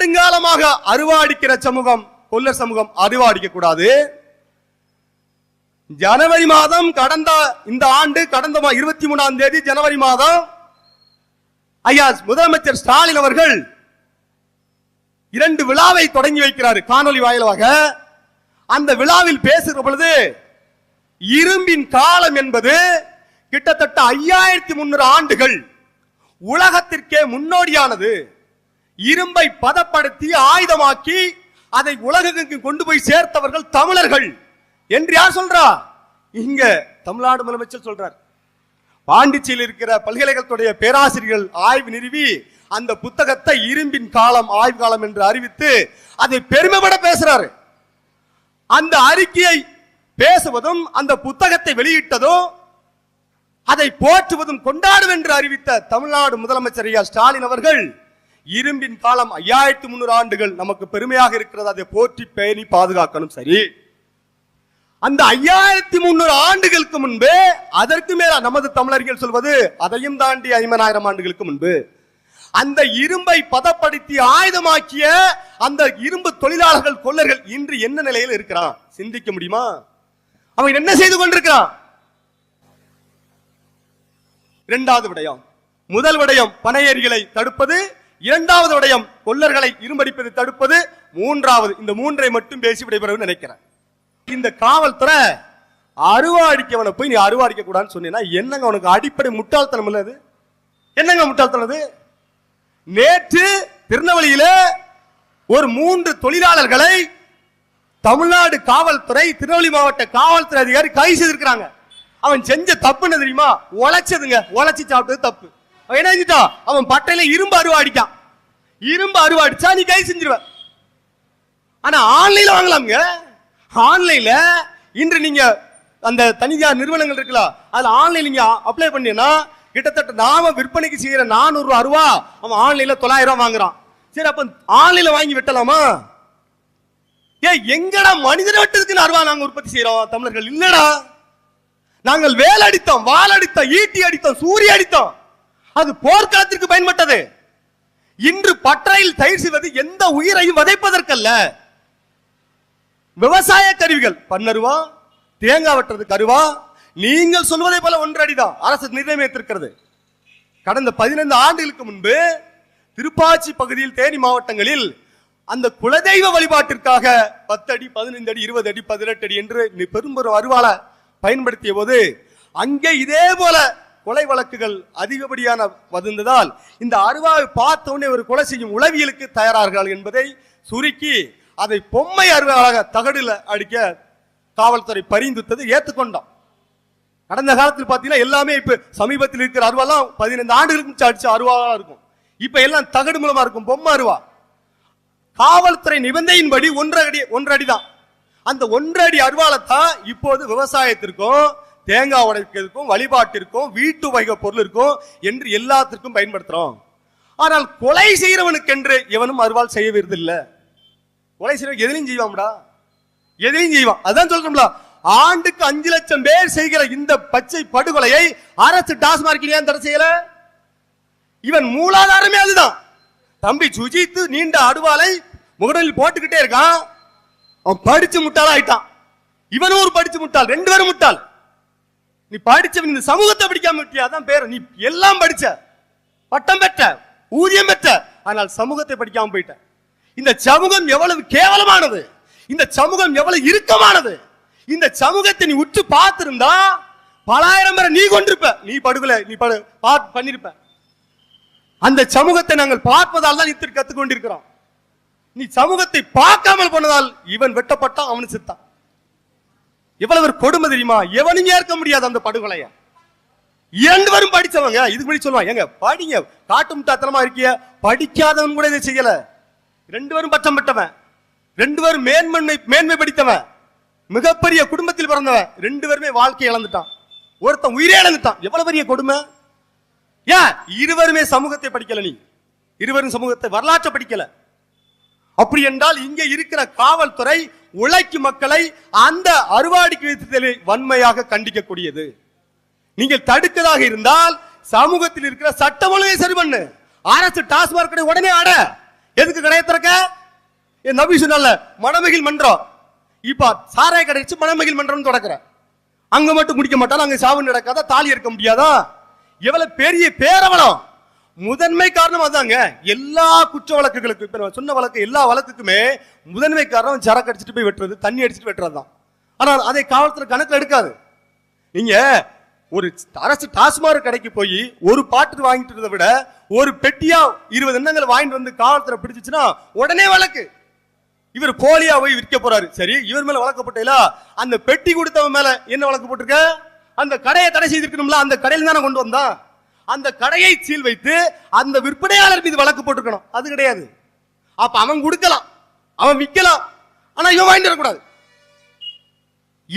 நெடுங்காலமாக அருவாடிக்கிற சமூகம் கொல்லர் சமூகம் அருவாடிக்க கூடாது. ஜனவரி மாதம் கடந்த இந்த ஆண்டு கடந்த இருபத்தி மூணாம் தேதி ஜனவரி மாதம் ஐயா முதலமைச்சர் ஸ்டாலின் அவர்கள் இரண்டு விழாவை தொடங்கி வைக்கிறார் காணொலி வாயிலாக. அந்த விழாவில் பேசுகிற பொழுது இரும்பின் காலம் என்பது கிட்டத்தட்ட ஐயாயிரத்தி முன்னூறு ஆண்டுகள் உலகத்திற்கே முன்னோடியானது. இரும்பை பதப்படுத்தி ஆயுதமாக்கி அதை உலகத்துக்கு கொண்டு போய் சேர்த்தவர்கள் தமிழர்கள். என்று யார் சொல்றா? இங்க தமிழ்நாடு முதலமைச்சர் சொல்றார். பாண்டிச்சேரியில் இருக்கிற பல்கலைக்கழகத்துடைய பேராசிரியர்கள் ஆய்வு நிறுவி அந்த புத்தகத்தை இரும்பின் காலம் ஆய்வு காலம் என்று அறிவித்து அதை பெருமைப்பட பேசுறாரு. அந்த அறிக்கையை பேசுவதும் அந்த புத்தகத்தை வெளியிட்டதும் அதை போற்றுவதும் கொண்டாடும் என்று அறிவித்த தமிழ்நாடு முதலமைச்சர் ஐயா ஸ்டாலின் அவர்கள் இரும்பின் காலம் ஐயாயிரத்தி முன்னூறு ஆண்டுகள் நமக்கு பெருமையாக இருக்கிறது. அதை போற்றி பேணி பாதுகாக்கணும். சரி. அந்த ஐயாயிரத்தி முன்னூறு ஆண்டுகளுக்கு முன்பே அதற்கு மேல நமது தமிழர்கள் சொல்வது அதையும் தாண்டி ஐம்பதாயிரம் ஆண்டுகளுக்கு முன்பு அந்த இரும்பை பதப்படுத்தி ஆயுதமாக்கிய அந்த இரும்பு தொழிலாளர்கள் கொள்ளர்கள் இன்று என்ன நிலையில் இருக்கிறான்? சிந்திக்க முடியுமா? அவன் என்ன செய்து கொண்டிருக்கிறான்? இரண்டாவது விடயம். முதல் விடயம் பனையேரிகளை தடுப்பது இரண்டாவது விடயம் கொள்ளர்களை இருமடிப்பது தடுப்பது. மூன்றாவது இந்த மூன்றை மட்டும் பேசி விடைபெறவு நினைக்கிறேன். இந்த காவல்துறை அருவாடிக்கவனை போய் நீ அருவாடிக்க கூடாதுன்னு சொன்னீங்கன்னா என்னங்க உனக்கு அடிப்படை முட்டாள்தனம் இல்லது என்னங்க முட்டாள்தனது அது? நேற்று திருநெல்வேலியில ஒரு மூன்று தொழிலாளர்களை தமிழ்நாடு காவல்துறை திருநெல்வேலி மாவட்ட காவல்துறை அதிகாரி கைது செய்திருக்கிறாங்க. அவன் செஞ்ச தப்புன்னு தெரியுமா? உழைச்சதுங்க. உழைச்சி சாப்பிட்டது தப்பு. என்ன செஞ்சுட்டான்? அவன் பட்டையில இரும்பு அருவா அடிக்கான். இரும்பு அருவா அடிச்சா நீ கை செஞ்சிருவ. ஆனா ஆன்லைன்ல வாங்கலாம்ங்க. ஆன்லைன்ல இன்று நீங்க அந்த தனியார் நிறுவனங்கள் இருக்குல்ல அதுல ஆன்லைன் நீங்க அப்ளை பண்ணீங்கன்னா கிட்டத்தட்ட நாம விற்பனைக்கு செய்யற நானூறு ரூபா அவன் ஆன்லைன்ல தொள்ளாயிரம் வாங்குறான். சரி அப்ப ஆன்லைன்ல வாங்கி வெட்டலாமா? ஏ எங்கடா மனிதனை வெட்டதுக்கு அருவா நாங்க உற்பத்தி செய்யறோம் தமிழர்கள்? இல்லடா. நாங்கள் வேல் அடித்தோம் வால் அடித்தோம் ஈட்டி அடித்தோம் சூரிய அடித்தோம். அது போர்க்களத்திற்கு பயன்பட்டது. இன்று பட்டறையில் தயிர் செய்வது எந்த உயிரையும் வதைப்பதற்கல்ல. விவசாய கருவிகள் பன்னருவா தேங்காய் வெட்டுறது கருவா நீங்கள் சொல்வதை போல ஒன்றடிதான். அரசு நிர்ணயித்திருக்கிறது கடந்த பதினைந்து ஆண்டுகளுக்கு முன்பு திருப்பாச்சி பகுதியில் தேனி மாவட்டங்களில் அந்த குலதெய்வ வழிபாட்டிற்காக பத்து அடி பதினைந்து அடி இருபது அடி பதினெட்டு அடி என்று பெரும்பெரும் அருவாலை பயன்படுத்திய போது அங்கே இதே போல கொலை வழக்குகள் அதிகப்படியான வந்ததால் இந்த அருவாவை பார்த்த உடனே ஒரு கொலை செய்யும் உளவியலுக்கு தயாராகிறார்கள் என்பதை சுருக்கி அதை பொம்மை அருவாளாக தகடுல அடிக்க காவல்துறை பரிந்துத்தது ஏற்றுக்கொண்டோம் கடந்த காலத்தில் பார்த்தீங்கன்னா எல்லாமே இப்ப சமீபத்தில் இருக்கிற அருவாலாம் பதினைந்து ஆண்டுகளுக்கு அடிச்ச அருவாவா இருக்கும். இப்ப எல்லாம் தகடு மூலமா இருக்கும் பொம்மை அருவா. காவல்துறை நிபந்தனையின்படி ஒன்றரை அடி ஒன்றரை அடி தான் அந்த ஒன்றரை அடி அருவாலைத்தான் இப்போது விவசாயத்திற்கும் தேங்காய் உடைக்கிறதுக்கும் வழிபாட்டிற்கும் வீட்டு வகை பொருள் இருக்கும் என்று எல்லாத்திற்கும் பயன்படுத்துறோம். ஆனால் கொலை செய்கிறவனுக்கென்று எவனும் அருவாள் செய்யவிருதில்லை. கொலை செய்யறவன் எதிலையும் செய்வான்டா. எதையும் செய்வான். அதான் சொல்றோம்ல ஆண்டுக்கு அஞ்சு லட்சம் பேர் செய்கிற இந்த பச்சை படுகொலையை அரசு டாஸ்மார்க் ஏன் தடை செய்யல. இவன் மூலாதாரமே அதுதான். தம்பி சுஜித்து நீண்ட அடுவாலை முகடலில் போட்டுக்கிட்டே இருக்கான். அவன் படிச்சு முட்டாளா ஆயிட்டான் இவனும் ஒரு படிச்சு முட்டாள் ரெண்டு பேரும் முட்டாள். நீ படிச்சவன் இந்த சமூகத்தை படிக்காம விட்டியா? அதான் பேர். நீ எல்லாம் படிச்ச பட்டம் பெற்ற ஊதியம் பெற்ற ஆனால் சமூகத்தை படிக்காம போயிட்ட. இந்த சமூகம் எவ்வளவு கேவலமானது? இந்த சமூகம் எவ்வளவு இறுக்கமானது? இந்த சமூகத்தை நீ உற்று பார்த்திருந்தா பலாயிரம் பேரை நீ கொண்டிருப்ப நீ படுகொலை நீ படு பண்ணிருப்ப. அந்த சமூகத்தை நாங்கள் பார்ப்பதால் தான் இத்திற்கு கத்துக்கொண்டிருக்கிறோம். நீ சமூகத்தை பார்க்காமல் போனதால் இவன் வெட்டப்பட்டான் அவனு சித்தான். எவ்வளவு ஒரு கொடுமை தெரியுமா? எவனும் ஏற்க முடியாது அந்த படுகொலைய. இரண்டு வரும் படிச்சவங்க இதுக்கு முன்னாடி சொல்லுவாங்க எங்க படிங்க காட்டு முட்டாத்தனமா இருக்கிய படிக்காதவன் கூட இதை செய்யல. ரெண்டு பேரும் பட்டம் பெற்றவன். ரெண்டு பேரும் மேன்மை மேன்மை படித்தவன். மிகப்பெரிய குடும்பத்தில் பிறந்தவன். ரெண்டு பேருமே வாழ்க்கை இழந்துட்டான். ஒருத்தன் உயிரே இழந்துட்டான். எவ்வளவு பெரிய கொடுமை? ஏன்? இருவருமே சமூகத்தை படிக்கல நீ. இருவரும் சமூகத்தை வரலாற்றை படிக்கல. அப்படி என்றால் இங்கே இருக்கிற காவல்துறை உழைக்கும் மக்களை அந்த அறுவாடிக்கு வைத்ததை வன்மையாக கண்டிக்கக்கூடியது. நீங்கள் தடுக்கதாக இருந்தால் சமூகத்தில் இருக்கிற சட்டம் ஒழுங்கை சரி பண்ணு. அரசு டாஸ்மாக் கடை உடனே ஆட எதுக்கு கடையை திறக்க? என் நபி சொன்னால மணமகிழ் மன்றம். இப்போ சாராய கடை வச்சு மணமகிழ் மன்றம் தொடக்கிற அங்க மட்டும் குடிக்க மாட்டாலும் அங்க சாவு நடக்காதா? தாலி இருக்க முடியாதா? எவ்வளவு பெரிய பேரவலம். முதன்மை காரணம் அதாங்க. எல்லா குற்ற வழக்குகளுக்கு இப்போ நான் சொன்ன வழக்கு எல்லா வழக்குக்குமே முதன்மை காரணம் சரக்கு அடிச்சுட்டு போய் வெட்டுறது தண்ணி அடிச்சுட்டு வெட்டுறது தான் ஆனால் அதை காவல்துறை கணக்கில் எடுக்காது. நீங்க ஒரு அரசு டாஸ்மார் கடைக்கு போய் ஒரு பாட்டு வாங்கிட்டு இருந்ததை விட ஒரு பெட்டியா இருபது எண்ணங்களை வாங்கிட்டு வந்து காவல்துறை பிடிச்சிச்சுன்னா உடனே வழக்கு. இவர் போலியா போய் விற்க போறாரு. சரி இவர் மேல வழக்கப்பட்டல அந்த பெட்டி கொடுத்தவன் மேல என்ன வழக்கு போட்டிருக்க? அந்த கடையை தடை செய்திருக்கணும்ல அந்த கடையில் தானே கொண்டு வந்தான்? அந்த கடையை சீல் வைத்து அந்த விற்பனையாளர் மீது வழக்கு போட்டிருக்கணும் அது கிடையாது. அப்ப அவன் கொடுக்கலாம். அவன் விற்கலாம். ஆனா இவன் வாங்கிட்டு வரக்கூடாது.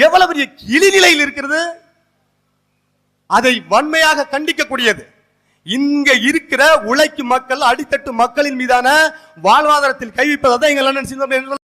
எவ்வளவு பெரிய இழிநிலையில் இருக்கிறது? அதை வன்மையாக கண்டிக்கக்கூடியது. இங்க இருக்கிற உழைக்கும் மக்கள் அடித்தட்டு மக்களின் மீதான வாழ்வாதாரத்தில் கைவிப்பதை தான் எங்கள் அண்ணன்